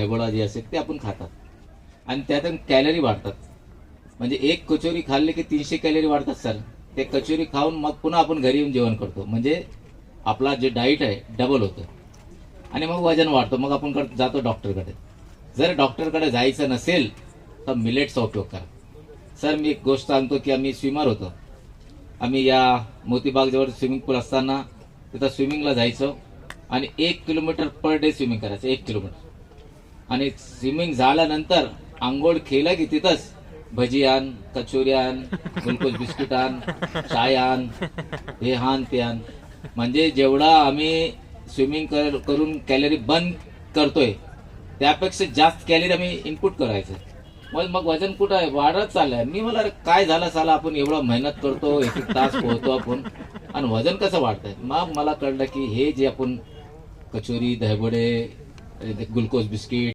हैबोळा जे असेल ते आपण खातात. आणि त्यातून कॅलरी वाढतात. म्हणजे एक कचोरी खाल्ली की तीनशे कॅलरी वाढतात सर. ते कचोरी खाऊन मग पुन्हा आपण घरी येऊन जेवण करतो. म्हणजे आपला जे डाईट आहे डबल होतं. आणि मग वजन वाढतो. मग आपण जातो डॉक्टरकडे. जर डॉक्टरकडे जायचं नसेल तर मिलेटचा उपयोग करा. सर मी एक गोष्ट सांगतो की आम्ही स्विमर होतो. आम्ही या मोतीबाग जवळ स्विमिंग पूल असताना तिथं स्विमिंगला जायचो. आणि एक किलोमीटर पर डे स्विमिंग करायचं. एक किलोमीटर आणि स्विमिंग झाल्यानंतर आंघोळ केलं की तिथंच भजी आण कचोरी आण ग्लुकोज बिस्किट आण चाय आण हे आण ते आण म्हणजे जेवढा आम्ही स्विमिंग कर, करून कॅलरी बंद करतोय त्यापेक्षा जास्त कॅलरी आम्ही इनपुट करायचं. मग मग वजन कुठं आहे? वाढत चाललंय. मी मला अरे काय झालं साला? आपण एवढं मेहनत करतो एक एक तास पोहतो आपण. आणि वजन कसं वाढतंय? मग मला कळलं की हे जे आपण कचोरी दहबडे ग्लुकोज बिस्किट